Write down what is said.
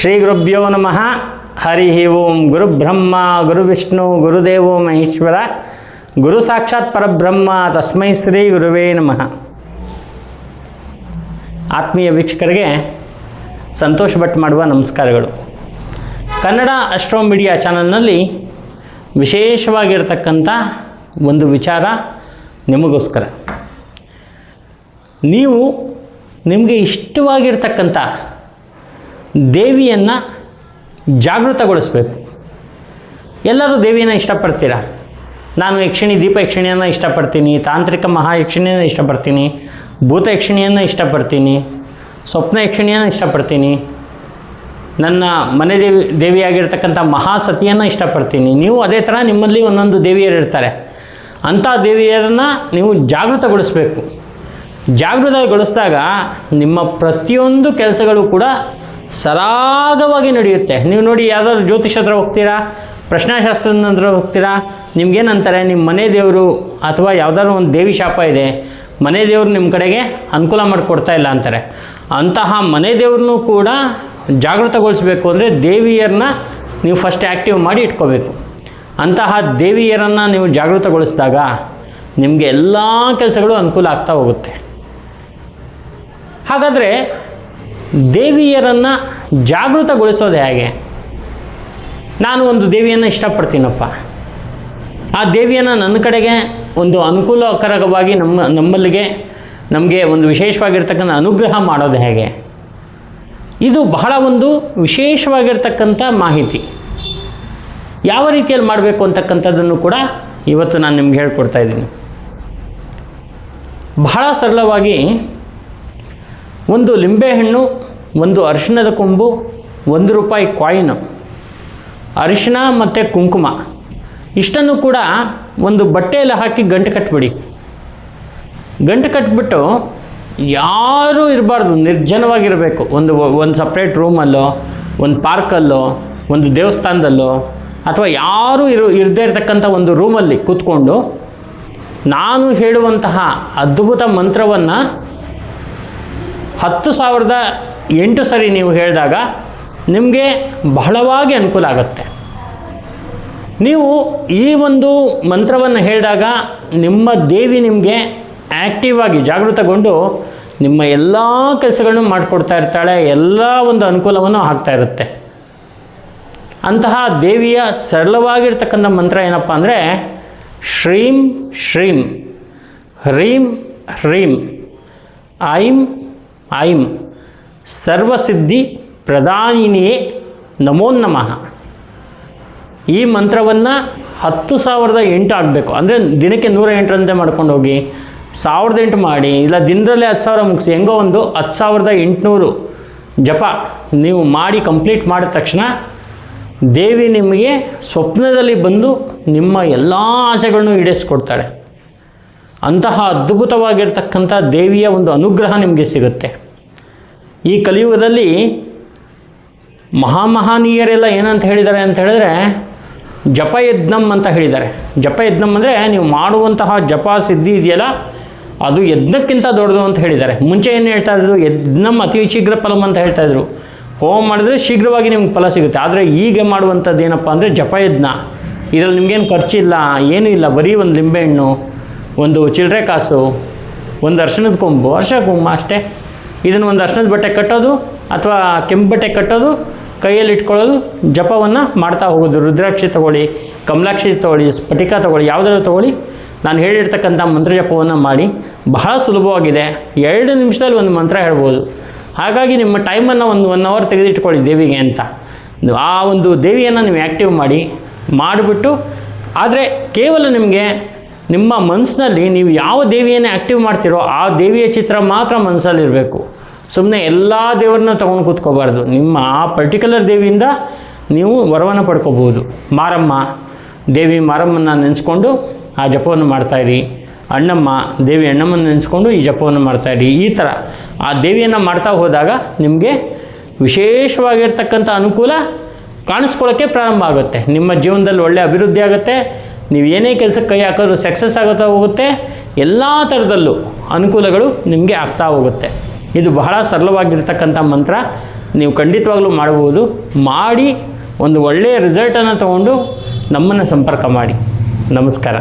ಶ್ರೀ ಗುರುಭ್ಯೋ ನಮಃ. ಹರಿ ಓಂ ಗುರುಬ್ರಹ್ಮ ಗುರುವಿಷ್ಣು ಗುರುದೇವೋ ಮಹೇಶ್ವರ, ಗುರು ಸಾಕ್ಷಾತ್ ಪರಬ್ರಹ್ಮ, ತಸ್ಮೈ ಶ್ರೀ ಗುರುವೇ ನಮಃ. ಆತ್ಮೀಯ ವೀಕ್ಷಕರಿಗೆ ಸಂತೋಷ್ ಭಟ್ ಮಾಡುವ ನಮಸ್ಕಾರಗಳು. ಕನ್ನಡ ಅಸ್ಟ್ರೋ ಮೀಡಿಯಾ ಚಾನಲ್ನಲ್ಲಿ ವಿಶೇಷವಾಗಿರ್ತಕ್ಕಂಥ ಒಂದು ವಿಚಾರ ನಿಮಗೋಸ್ಕರ. ನೀವು ನಿಮಗೆ ಇಷ್ಟವಾಗಿರ್ತಕ್ಕಂಥ ದೇವಿಯನ್ನು ಜಾಗೃತಗೊಳಿಸ್ಬೇಕು. ಎಲ್ಲರೂ ದೇವಿಯನ್ನು ಇಷ್ಟಪಡ್ತೀರಾ? ನಾನು ಯಕ್ಷಿಣಿ, ದೀಪ ಯಕ್ಷಿಣಿಯನ್ನು ಇಷ್ಟಪಡ್ತೀನಿ, ತಾಂತ್ರಿಕ ಮಹಾಯಕ್ಷಿಣಿಯನ್ನು ಇಷ್ಟಪಡ್ತೀನಿ, ಭೂತ ಯಕ್ಷಿಣಿಯನ್ನು ಇಷ್ಟಪಡ್ತೀನಿ, ಸ್ವಪ್ನ ಯಕ್ಷಿಣಿಯನ್ನು ಇಷ್ಟಪಡ್ತೀನಿ, ನನ್ನ ಮನೆ ದೇವಿ, ದೇವಿಯಾಗಿರ್ತಕ್ಕಂಥ ಮಹಾಸತಿಯನ್ನು ಇಷ್ಟಪಡ್ತೀನಿ. ನೀವು ಅದೇ ಥರ ನಿಮ್ಮಲ್ಲಿ ಒಂದೊಂದು ದೇವಿಯರಿರ್ತಾರೆ ಅಂಥ ದೇವಿಯರನ್ನು ನೀವು ಜಾಗೃತಗೊಳಿಸಬೇಕು. ಜಾಗೃತಗೊಳಿಸಿದಾಗ ನಿಮ್ಮ ಪ್ರತಿಯೊಂದು ಕೆಲಸಗಳು ಕೂಡ ಸರಾಗವಾಗಿ ನಡೆಯುತ್ತೆ. ನೀವು ನೋಡಿ ಯಾವುದಾದ್ರು ಜ್ಯೋತಿಷ್ ಹತ್ರ ಹೋಗ್ತೀರಾ? ಪ್ರಶ್ನಾಶಾಸ್ತ್ರದ ಹತ್ರ ಹೋಗ್ತೀರಾ? ನಿಮ್ಗೇನಂತಾರೆ? ನಿಮ್ಮ ಮನೆ ದೇವರು ಅಥವಾ ಯಾವುದಾದ್ರು ಒಂದು ದೇವಿ ಶಾಪ ಇದೆ, ಮನೆ ದೇವರು ನಿಮ್ಮ ಕಡೆಗೆ ಅನುಕೂಲ ಮಾಡಿಕೊಡ್ತಾ ಇಲ್ಲ ಅಂತಾರೆ. ಅಂತಹ ಮನೆ ದೇವ್ರನ್ನೂ ಕೂಡ ಜಾಗೃತಗೊಳಿಸಬೇಕು ಅಂದರೆ ದೇವಿಯರನ್ನ ನೀವು ಫಸ್ಟ್ ಆ್ಯಕ್ಟಿವ್ ಮಾಡಿ ಇಟ್ಕೋಬೇಕು. ಅಂತಹ ದೇವಿಯರನ್ನು ನೀವು ಜಾಗೃತಗೊಳಿಸಿದಾಗ ನಿಮಗೆ ಎಲ್ಲ ಕೆಲಸಗಳು ಅನುಕೂಲ ಆಗ್ತಾ ಹೋಗುತ್ತೆ. ಹಾಗಾದರೆ ದೇವಿಯರನ್ನು ಜಾಗೃತಗೊಳಿಸೋದು ಹೇಗೆ? ನಾನು ಒಂದು ದೇವಿಯನ್ನು ಇಷ್ಟಪಡ್ತೀನಪ್ಪ. ಆ ದೇವಿಯನ್ನು ನನ್ನ ಕಡೆಗೆ ಒಂದು ಅನುಕೂಲಕರವಾಗಿ ನಮ್ಮ, ನಮ್ಮಲ್ಲಿಗೆ ನಮಗೆ ಒಂದು ವಿಶೇಷವಾಗಿರ್ತಕ್ಕಂಥ ಅನುಗ್ರಹ ಮಾಡೋದು ಹೇಗೆ? ಇದು ಬಹಳ ಒಂದು ವಿಶೇಷವಾಗಿರ್ತಕ್ಕಂಥ ಮಾಹಿತಿ. ಯಾವ ರೀತಿಯಲ್ಲಿ ಮಾಡಬೇಕು ಅಂತಕ್ಕಂಥದ್ದನ್ನು ಕೂಡ ಇವತ್ತು ನಾನು ನಿಮ್ಗೆ ಹೇಳ್ಕೊಡ್ತಾ ಇದ್ದೀನಿ. ಬಹಳ ಸರಳವಾಗಿ ಒಂದು ಲಿಂಬೆಹಣ್ಣು ಒಂದು ಅರಿಶಿಣದ ಕೊಂಬು, ಒಂದು ರೂಪಾಯಿ ಕಾಯಿನು ಅರಿಶಿಣ ಮತ್ತು ಕುಂಕುಮ. ಇಷ್ಟನ್ನು ಕೂಡ ಒಂದು ಬಟ್ಟೆಯಲ್ಲಿ ಹಾಕಿ ಗಂಟು ಕಟ್ಬಿಡಿ. ಗಂಟು ಕಟ್ಬಿಟ್ಟು ಯಾರೂ ಇರಬಾರ್ದು, ನಿರ್ಜನವಾಗಿರಬೇಕು. ಒಂದು ಒಂದು ಸಪ್ರೇಟ್ ರೂಮಲ್ಲೋ ಒಂದು ಪಾರ್ಕಲ್ಲೋ ಒಂದು ದೇವಸ್ಥಾನದಲ್ಲೋ, ಅಥವಾ ಯಾರೂ ಇರು, ಇರದೇ ಇರತಕ್ಕಂಥ ಒಂದು ರೂಮಲ್ಲಿ ಕೂತ್ಕೊಂಡು ನಾನು ಹೇಳುವಂತಹ ಅದ್ಭುತ ಮಂತ್ರವನ್ನು ಹತ್ತು ಸಾವಿರದ ಎಂಟು ಸರಿ ನೀವು ಹೇಳಿದಾಗ ನಿಮಗೆ ಬಹಳವಾಗಿ ಅನುಕೂಲ ಆಗುತ್ತೆ. ನೀವು ಈ ಒಂದು ಮಂತ್ರವನ್ನು ಹೇಳಿದಾಗ ನಿಮ್ಮ ದೇವಿ ನಿಮಗೆ ಆ್ಯಕ್ಟಿವ್ ಆಗಿ ಜಾಗೃತಗೊಂಡು ನಿಮ್ಮ ಎಲ್ಲ ಕೆಲಸಗಳನ್ನು ಮಾಡಿಕೊಡ್ತಾ ಇರ್ತಾಳೆ, ಎಲ್ಲ ಒಂದು ಅನುಕೂಲವನ್ನು ಆಗ್ತಾ ಇರುತ್ತೆ. ಅಂತಹ ದೇವಿಯ ಸರಳವಾಗಿರ್ತಕ್ಕಂಥ ಮಂತ್ರ ಏನಪ್ಪ ಅಂದರೆ, ಶ್ರೀಂ ಶ್ರೀಂ, ಹ್ರೀಂ ಹ್ರೀಂ, ಐಂ ಐಂ ಸರ್ವಸಿದ್ಧಿ ಪ್ರಧಾನಿನಿಯೇ ನಮೋ ನಮಃ. ಈ ಮಂತ್ರವನ್ನು ಹತ್ತು ಸಾವಿರದ ಎಂಟು ಆಗಬೇಕು. ಅಂದರೆ ದಿನಕ್ಕೆ ನೂರ ಎಂಟರಂತೆ ಮಾಡ್ಕೊಂಡು ಹೋಗಿ, ಸಾವಿರದ ಎಂಟು ಮಾಡಿ, ಇಲ್ಲ ದಿನದಲ್ಲೇ ಹತ್ತು ಸಾವಿರ ಮುಗಿಸಿ, ಹೆಂಗೋ ಒಂದು ಹತ್ತು ಸಾವಿರದ ಎಂಟುನೂರು ಜಪ ನೀವು ಮಾಡಿ ಕಂಪ್ಲೀಟ್ ಮಾಡಿದ ತಕ್ಷಣ ದೇವಿ ನಿಮಗೆ ಸ್ವಪ್ನದಲ್ಲಿ ಬಂದು ನಿಮ್ಮ ಎಲ್ಲ ಆಸೆಗಳನ್ನು ಈಡೇರಿಸ್ಕೊಡ್ತಾಳೆ. ಅಂತಹ ಅದ್ಭುತವಾಗಿರ್ತಕ್ಕಂಥ ದೇವಿಯ ಒಂದು ಅನುಗ್ರಹ ನಿಮಗೆ ಸಿಗುತ್ತೆ. ಈ ಕಲಿಯುಗದಲ್ಲಿ ಮಹಾಮಹಾನೀಯರೆಲ್ಲ ಏನಂತ ಹೇಳಿದ್ದಾರೆ ಅಂತ ಹೇಳಿದ್ರೆ ಜಪಯಜ್ಞಂ ಅಂತ ಹೇಳಿದ್ದಾರೆ. ಜಪಯಜ್ಞಂ ಅಂದರೆ ನೀವು ಮಾಡುವಂತಹ ಜಪ ಸಿದ್ಧಿ ಇದೆಯಲ್ಲ, ಅದು ಯಜ್ಞಕ್ಕಿಂತ ದೊಡ್ಡದು ಅಂತ ಹೇಳಿದ್ದಾರೆ. ಮುಂಚೆ ಏನು ಹೇಳ್ತಾ ಇದ್ರು? ಯಜ್ಞಂ ಅತಿ ಶೀಘ್ರ ಫಲಂ ಅಂತ ಹೇಳ್ತಾ ಇದ್ರು. ಹೋಮ ಮಾಡಿದ್ರೆ ಶೀಘ್ರವಾಗಿ ನಿಮ್ಗೆ ಫಲ ಸಿಗುತ್ತೆ. ಆದರೆ ಈಗ ಮಾಡುವಂಥದ್ದು ಏನಪ್ಪ ಅಂದರೆ ಜಪಯಜ್ಞ. ಇದರಲ್ಲಿ ನಿಮಗೇನು ಖರ್ಚಿಲ್ಲ, ಏನೂ ಇಲ್ಲ. ಬರೀ ಒಂದು ಲಿಂಬೆಹಣ್ಣು, ಒಂದು ಚಿಲ್ಲರೆ ಕಾಸು, ಒಂದು ಅರ್ಶಿಣದ ಕೊಂಬು ಅರ್ಶ ಕೊಂಬು ಅಷ್ಟೇ. ಇದನ್ನು ಒಂದು ಅರ್ಶನದ ಬಟ್ಟೆ ಕಟ್ಟೋದು ಅಥವಾ ಕೆಂಪು ಬಟ್ಟೆ ಕಟ್ಟೋದು, ಕೈಯಲ್ಲಿ ಇಟ್ಕೊಳ್ಳೋದು, ಜಪವನ್ನು ಮಾಡ್ತಾ ಹೋಗೋದು. ರುದ್ರಾಕ್ಷಿ ತಗೊಳ್ಳಿ, ಕಮಲಾಕ್ಷಿ ತಗೊಳ್ಳಿ, ಸ್ಫಟಿಕ ತಗೊಳ್ಳಿ, ಯಾವುದಾದ್ರು ತಗೊಳ್ಳಿ, ನಾನು ಹೇಳಿರ್ತಕ್ಕಂಥ ಮಂತ್ರ ಜಪವನ್ನು ಮಾಡಿ. ಬಹಳ ಸುಲಭವಾಗಿದೆ. ಎರಡು ನಿಮಿಷದಲ್ಲಿ ಒಂದು ಮಂತ್ರ ಹೇಳ್ಬೋದು. ಹಾಗಾಗಿ ನಿಮ್ಮ ಟೈಮನ್ನು ಒಂದು ಒನ್ ಅವರ್ ತೆಗೆದಿಟ್ಕೊಳ್ಳಿ ದೇವಿಗೆ ಅಂತ. ಆ ಒಂದು ದೇವಿಯನ್ನು ನೀವು ಆ್ಯಕ್ಟಿವ್ ಮಾಡಿ, ಮಾಡಿಬಿಟ್ಟು, ಆದರೆ ಕೇವಲ ನಿಮಗೆ ನಿಮ್ಮ ಮನಸ್ಸಿನಲ್ಲಿ ನೀವು ಯಾವ ದೇವಿಯನ್ನು ಆ್ಯಕ್ಟಿವ್ ಮಾಡ್ತೀರೋ ಆ ದೇವಿಯ ಚಿತ್ರ ಮಾತ್ರ ಮನಸ್ಸಲ್ಲಿರಬೇಕು ಸುಮ್ಮನೆ ಎಲ್ಲ ದೇವರನ್ನ ತೊಗೊಂಡು ಕೂತ್ಕೋಬಾರ್ದು. ನಿಮ್ಮ ಆ ಪರ್ಟಿಕ್ಯುಲರ್ ದೇವಿಯಿಂದ ನೀವು ವರವನ್ನು ಪಡ್ಕೋಬೋದು ಮಾರಮ್ಮ, ದೇವಿ ಮಾರಮ್ಮನ ನೆನೆಸ್ಕೊಂಡು ಆ ಜಪವನ್ನು ಮಾಡ್ತಾಯಿರಿ ಅಣ್ಣಮ್ಮ, ದೇವಿ ಅಣ್ಣಮ್ಮನ ನೆನೆಸ್ಕೊಂಡು ಈ ಜಪವನ್ನು ಮಾಡ್ತಾಯಿರಿ ಈ ಥರ ಆ ದೇವಿಯನ್ನು ಮಾಡ್ತಾ ಹೋದಾಗ ನಿಮಗೆ ವಿಶೇಷವಾಗಿರ್ತಕ್ಕಂಥ ಅನುಕೂಲ ಕಾಣಿಸ್ಕೊಳ್ಳೋಕ್ಕೆ ಪ್ರಾರಂಭ ಆಗುತ್ತೆ. ನಿಮ್ಮ ಜೀವನದಲ್ಲಿ ಒಳ್ಳೆಯ ಅಭಿವೃದ್ಧಿ ಆಗುತ್ತೆ. ನೀವು ಏನೇ ಕೆಲಸಕ್ಕೆ ಕೈ ಹಾಕಿದ್ರು ಸಕ್ಸಸ್ ಆಗುತ್ತಾ ಹೋಗುತ್ತೆ, ಎಲ್ಲ ಥರದಲ್ಲೂ ಅನುಕೂಲಗಳು ನಿಮಗೆ ಆಗ್ತಾ ಹೋಗುತ್ತೆ. ಇದು ಬಹಳ ಸರಳವಾಗಿರ್ತಕ್ಕಂಥ ಮಂತ್ರ. ನೀವು ಖಂಡಿತವಾಗ್ಲೂ ಮಾಡಬಹುದು. ಮಾಡಿ ಒಂದು ಒಳ್ಳೆಯ ರಿಸಲ್ಟನ್ನು ತಗೊಂಡು ನಮ್ಮನ್ನು ಸಂಪರ್ಕ ಮಾಡಿ. ನಮಸ್ಕಾರ.